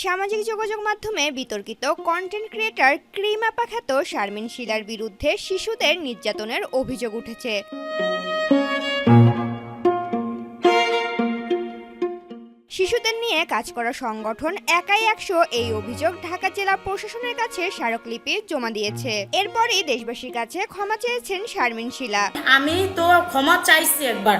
সামাজিক যোগাযোগ মাধ্যমে বিতর্কিত কন্টেন্ট ক্রিয়েটার ক্রিমাপা খ্যাত শারমিন শিলার বিরুদ্ধে শিশুদের নির্যাতনের অভিযোগ উঠেছে। শিশুদের নিয়ে কাজ করা সংগঠন একাই একশো এই অভিযোগ ঢাকা জেলা প্রশাসনের কাছে স্মারকলিপি জমা দিয়েছে। এরপরই দেশবাসীর কাছে ক্ষমা চেয়েছেন শারমিন শিলা। আমি তো ক্ষমা চাইছি একবার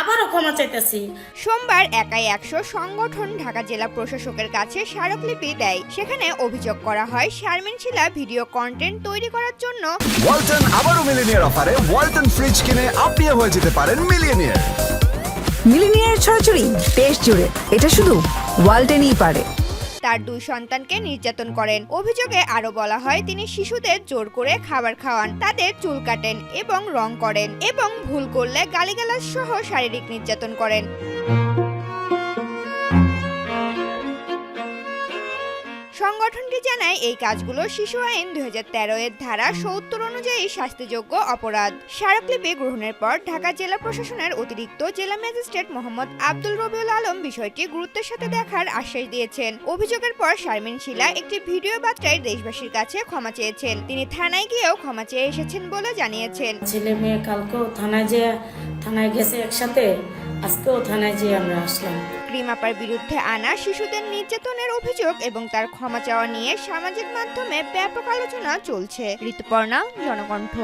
আবারও ক্ষমা চাইতেছি। সোমবার একাই একশো সংগঠন ঢাকা জেলা প্রশাসকের কাছে স্মারকলিপি দেয়। সেখানে অভিযোগ করা হয় শারমিন শিলা ভিডিও কন্টেন্ট তৈরি করার জন্য ওয়ালটন আবারও মিলিনিয়ার অফারে ওয়ালটন ফ্রিজ কিনে আপনিও হয়ে যেতে পারেন মিলিয়নিয়ার। মিলিনিয়ার ছড়াছড়ি দেশ জুড়ে। এটা শুধু ওয়ালটেনই পারে। তার দুই সন্তানকে নির্যাতন করেন। অভিযোগে আরও বলা হয়, তিনি শিশুদের জোর করে খাবার খাওয়ান, তাদের চুল কাটেন এবং রং করেন এবং ভুল করলে গালিগালাজ সহ শারীরিক নির্যাতন করেন। সংগঠনটি জানায় এই কাজগুলো শিশু আইন দুই এর ধারা সত্তর অনুযায়ী শাস্তিযোগ্য অপরাধ। স্মারকলিপি গ্রহণের পর ঢাকা জেলা প্রশাসনের অতিরিক্ত জেলা ম্যাজিস্ট্রেট মোহাম্মদ আব্দুল রবিউল আলম বিষয়টি গুরুত্বের সাথে দেখার আশ্বাস দিয়েছেন। অভিযোগের পর শারমিন শিলা একটি ভিডিও বার্তায় দেশবাসীর কাছে ক্ষমা চেয়েছেন। তিনি থানায় গিয়েও ক্ষমা চেয়ে এসেছেন বলে জানিয়েছেন। ছেলে মেয়ে কালকেও থানায় যে থানায় গেছে একসাথে আজকেও থানায় যেয়ে আমরা আসলাম। ক্রিমাপার বিরুদ্ধে আনা শিশুদের নির্যাতনের অভিযোগ এবং তার ক্ষমা চাওয়া নিয়ে সামাজিক মাধ্যমে ব্যাপক আলোচনা চলছে। ঋতুপর্ণা, জনকণ্ঠ।